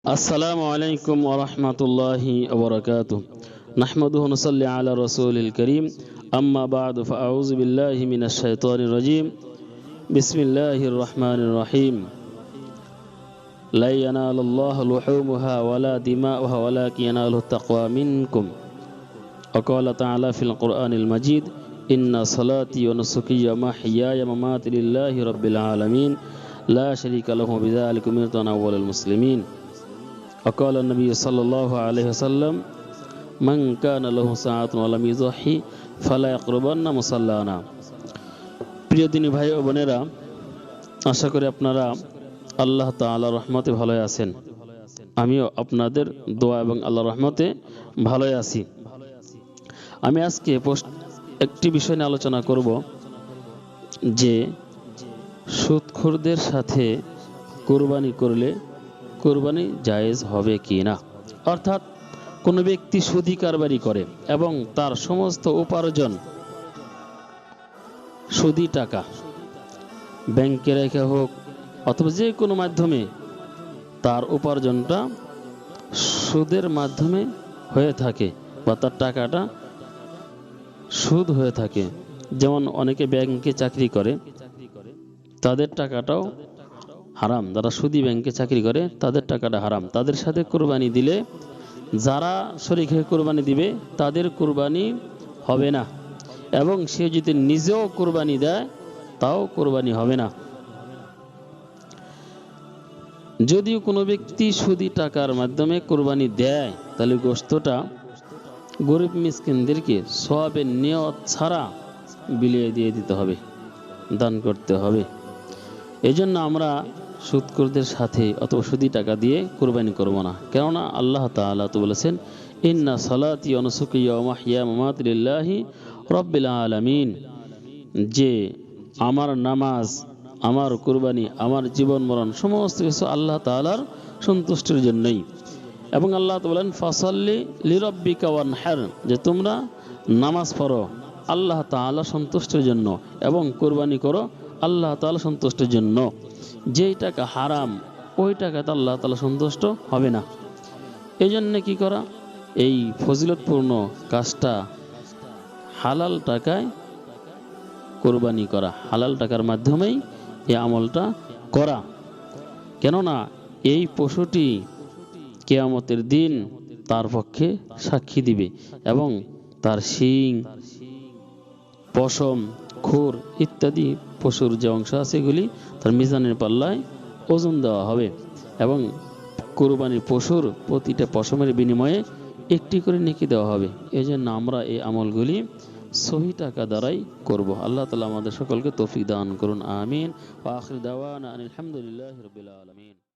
السلام عليكم ورحمة الله وبركاته. نحمده ونصلي على رسول الكريم. أما بعد فأعوذ بالله من الشيطان الرجيم. بسم الله الرحمن الرحيم. لا ينال الله لحومها ولا دماؤها ولكن يناله التقوى منكم. وقال تعالى في القرآن المجيد إن صلاتي ونسكي ومحياي ومماتي لله رب العالمين. لا شريك له بذلك أمرت أنا أول المسلمين. وقال النبي صلى الله عليه وسلم من كان له ساعة ولم يضحي فلا يقربن مصلانا প্রিয় দিনী ভাই ও বোনেরা আশা করি আপনারা আল্লাহ তাআলা রহমতে ভালো আছেন আমিও আপনাদের দোয়া এবং আল্লাহ রহমতে ভালোই আছি আমি আজকে পোস্ট একটি বিষয় নিয়ে আলোচনা করব যে সুদখোরদের সাথে কোরবানি করলে কোরবানি জায়েজ হবে কি না? অর্থাৎ কোনো ব্যক্তি সুদি কারবারি করে এবং তার সমস্ত উপার্জন সুদি টাকা ব্যাংকে রেখে হোক অথবা যে কোনো মাধ্যমে তার উপার্জনটা সুদের মাধ্যমে হয়ে থাকে বা তার টাকাটা সুদ হয়ে থাকে। যেমন অনেকে ব্যাংকে চাকরি করে, তাদের টাকাটাও হারাম। যারা সুদি ব্যাংকে চাকরি করে, তাদের টাকাটা হারাম। তাদের সাথে কোরবানি দিলে, যারা শরিক কোরবানি দিবে, তাদের কোরবানি হবে না। এবং সে যদি নিজেও কোরবানি দেয়, তাও কোরবানি হবে না। যদিও কোনো ব্যক্তি সুদি টাকার মাধ্যমে কোরবানি দেয়, তাহলে গোস্তটা গরিব মিসকিনদেরকে সবের নিয়ত ছাড়া বিলিয়ে দিয়ে দিতে হবে, দান করতে হবে। এই জন্য আমরা সুদকরদের সাথে অথবা সুদি টাকা দিয়ে কোরবানি করব না। কেননা আল্লাহ তাআলা তো বলেছেন, ইন্না সালাতি অনুসুকি মাহিয়া মামাতিল্লাহি রব্বিল আলামিন। যে আমার নামাজ, আমার কোরবানি, আমার জীবন মরণ, সমস্ত কিছু আল্লাহ তাআলার সন্তুষ্টির জন্যই। এবং আল্লাহ তো বলেন, ফাসাল্লি লিরব্বিকা হ্যার যে তোমরা নামাজ পড়ো আল্লাহ তাআলা সন্তুষ্টির জন্য এবং কোরবানি করো আল্লাহ তাআলা সন্তুষ্টির জন্য। যেই টাকা হারাম, ওই টাকাতে আল্লাহ তাআলা সন্তুষ্ট হবে না। এই জন্য কি করা? এই ফজিলতপূর্ণ কাজটা হালাল টাকায় কোরবানি করা। হালাল টাকার মাধ্যমেই এই আমলটা করা। কেননা এই পশুটি কেয়ামতের দিন তার পক্ষে সাক্ষী দিবে এবং তার শিং পশম, খুর ইত্যাদি পশুর যে অংশ আছে এগুলি তার মিজানের পাল্লায় ওজন দেওয়া হবে এবং কোরবানির পশুর প্রতিটা পশমের বিনিময়ে একটি করে নেকি দেওয়া হবে। এই জন্য আমরা এই আমলগুলি সহি টাকা দ্বারাই করব। আল্লাহ তালা আমাদের সকলকে তৌফিক দান করুন। আমিন। আলহামদুলিল্লাহ